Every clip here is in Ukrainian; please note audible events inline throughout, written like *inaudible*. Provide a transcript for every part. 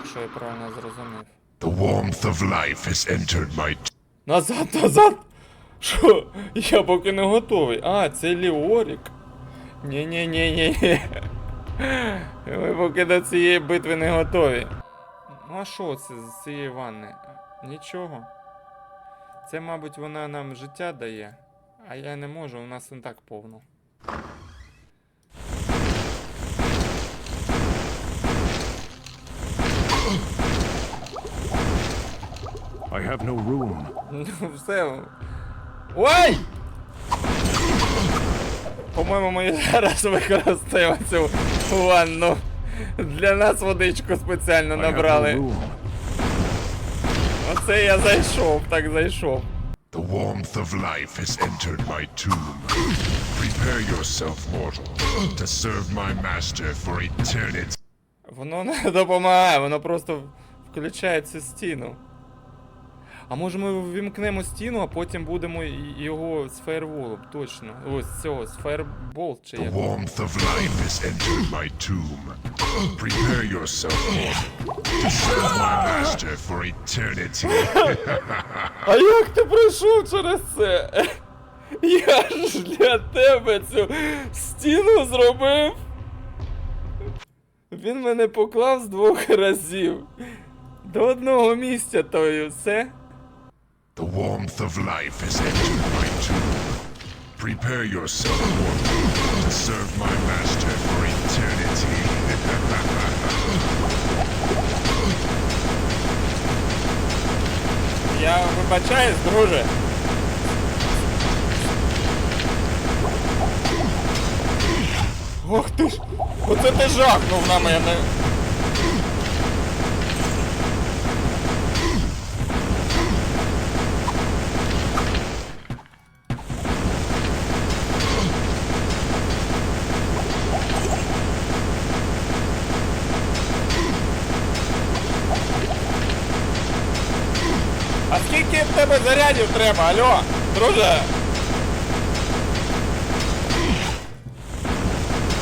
якщо я правильно зрозумів. The warmth of life has entered my Назад, назад! Що? Я поки не готовий. А, це Ліорік. Ні-ні-ні-ні. Ми поки до цієї битви не готові. Ну а що це з цієї ванни? Нічого. Це, мабуть, вона нам життя дає, а я не можу, у нас не так повно. I have no room. Ну, все. Ой! По-моєму, ми зараз використаємо цю ванну. Для нас водичку спеціально no набрали. room. Оце я зайшов, так зайшов. The warmth of life has entered my tomb. Prepare yourself, mortal, to serve my master for eternity. Воно не допомагає, воно просто включає цю стіну. А може ми ввімкнемо стіну, а потім будемо його з фаєрволом, точно. Ось з цього, з фаєрбол чи The як. warmth of life has entered my tomb. Prepare yourself, to serve my master for eternity. *laughs* А як ти пройшов через це? *laughs* Я ж для тебе цю стіну зробив. Він мене поклав з двох разів. До одного місця то і все. The warmth of life has entered my tomb. Prepare yourself, mortal, to serve my master for eternity. Я вибачаюсь, друже. Ох ти ж! Оце ти жахнув на мене. А скільки в тебе зарядів треба, алло, друже?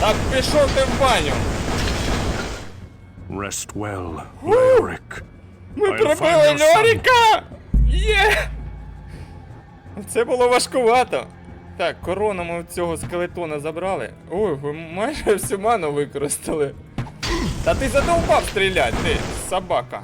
Так пішов ти в баню. Rest well, Leoric. Ми прибили. Льоріка! Є! Це було важкувато. Так, корону ми цього скелетона забрали. Ой, ви майже всю ману використали. Та ти задовбав стріляти, ти, собака.